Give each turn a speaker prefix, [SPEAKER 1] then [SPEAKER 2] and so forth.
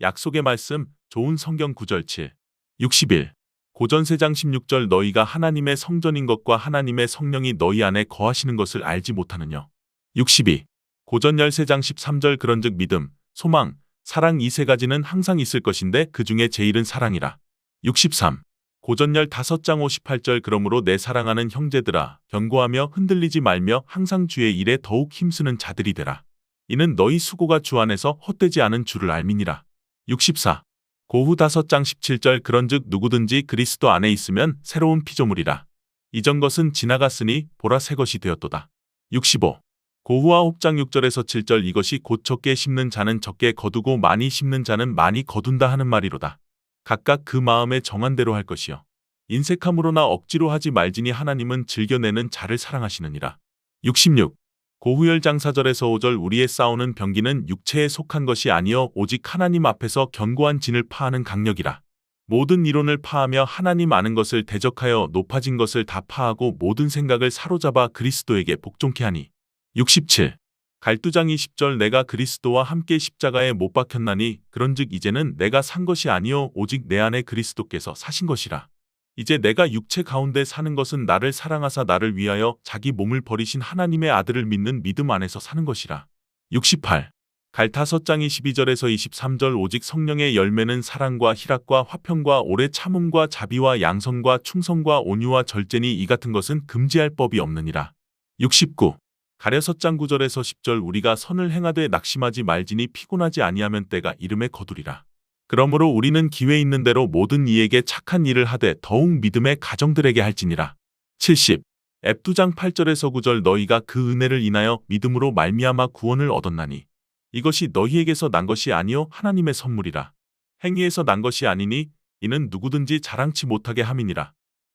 [SPEAKER 1] 약속의 말씀, 좋은 성경 구절 7. 61. 고전세장 16절 너희가 하나님의 성전인 것과 하나님의 성령이 너희 안에 거하시는 것을 알지 못하느냐. 62. 고전 열세장 13절 그런즉 믿음, 소망, 사랑 이 세 가지는 항상 있을 것인데 그 중에 제일은 사랑이라. 63. 고전열 5장 58절 그러므로 내 사랑하는 형제들아 견고하며 흔들리지 말며 항상 주의 일에 더욱 힘쓰는 자들이 되라. 이는 너희 수고가 주 안에서 헛되지 않은 줄을 알미니라. 64. 고후 5장 17절 그런즉 누구든지 그리스도 안에 있으면 새로운 피조물이라. 이전 것은 지나갔으니 보라 새 것이 되었도다. 65. 고후와 홉장 6절에서 7절 이것이 곧 적게 심는 자는 적게 거두고 많이 심는 자는 많이 거둔다 하는 말이로다. 각각 그 마음에 정한 대로 할 것이요. 인색함으로나 억지로 하지 말지니 하나님은 즐겨내는 자를 사랑하시느니라. 66. 고후열 장 사절에서 5절 우리의 싸우는 병기는 육체에 속한 것이 아니요 오직 하나님 앞에서 견고한 진을 파하는 강력이라. 모든 이론을 파하며 하나님 아는 것을 대적하여 높아진 것을 다 파하고 모든 생각을 사로잡아 그리스도에게 복종케 하니. 67. 갈두장 20절 내가 그리스도와 함께 십자가에 못 박혔나니 그런즉 이제는 내가 산 것이 아니요 오직 내 안에 그리스도께서 사신 것이라. 이제 내가 육체 가운데 사는 것은 나를 사랑하사 나를 위하여 자기 몸을 버리신 하나님의 아들을 믿는 믿음 안에서 사는 것이라. 68. 갈타서장 22절에서 23절 오직 성령의 열매는 사랑과 희락과 화평과 오래 참음과 자비와 양성과 충성과 온유와 절제니 이 같은 것은 금지할 법이 없느니라. 69. 가려서장 9절에서 10절 우리가 선을 행하되 낙심하지 말지니 피곤하지 아니하면 때가 이름에 거두리라. 그러므로 우리는 기회 있는 대로 모든 이에게 착한 일을 하되 더욱 믿음의 가정들에게 할지니라. 70. 앱두장 8절에서 9절 너희가 그 은혜를 인하여 믿음으로 말미암아 구원을 얻었나니 이것이 너희에게서 난 것이 아니요 하나님의 선물이라. 행위에서 난 것이 아니니 이는 누구든지 자랑치 못하게 함이니라.